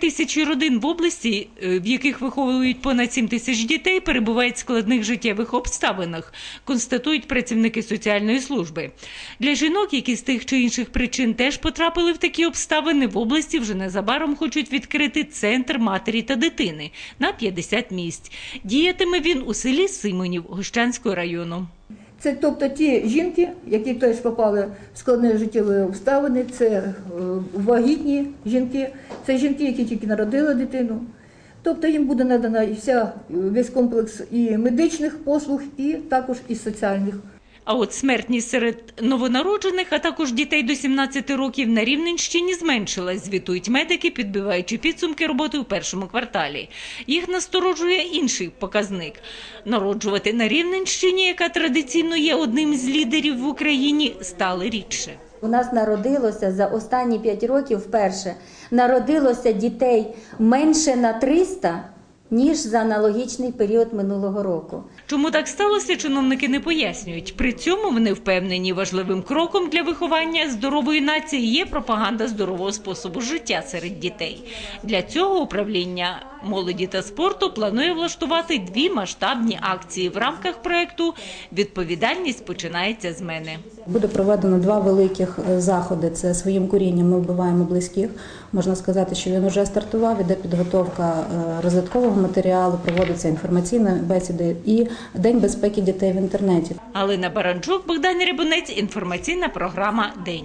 тисячі родин в області, е, в яких виховують понад 7 тисяч дітей, перебувають в складних життєвих обставинах, констатують працівники соціальної служби. Для жінок, які з тих чи інших причин теж потрапили в такі обставини, в області вже незабаром хочуть відкрити центр матері та дитини на 50 місць. Діятиме він у селі Симонів Гощанського району. Це тобто ті жінки, які теж попали в складні життєві обставини, це е, вагітні жінки, це жінки, які тільки народили дитину. Тобто їм буде надана вся весь комплекс і медичних послуг, і також і соціальних. А от смертність серед новонароджених, а також дітей до 17 років на Рівненщині зменшилась, звітують медики, підбиваючи підсумки роботи у першому кварталі. Їх насторожує інший показник. Народжувати на Рівненщині, яка традиційно є одним з лідерів в Україні, стали рідше. У нас народилося за останні 5 років вперше народилося дітей менше на 300, ніж за аналогічний період минулого року. Чому так сталося, чиновники не пояснюють. При цьому вони впевнені, важливим кроком для виховання здорової нації є пропаганда здорового способу життя серед дітей. Для цього управління молоді та спорту планує влаштувати дві масштабні акції в рамках проекту Відповідальність починається з мене. Буде проведено два великих е, заходи. Це своїм корінням ми вбиваємо близьких. Можна сказати, що він вже стартував. Іде підготовка е, розвиткового матеріалу, проводяться інформаційні бесіди і День безпеки дітей в інтернеті. Галина Баранчук, Богдан Рябунець, інформаційна програма День.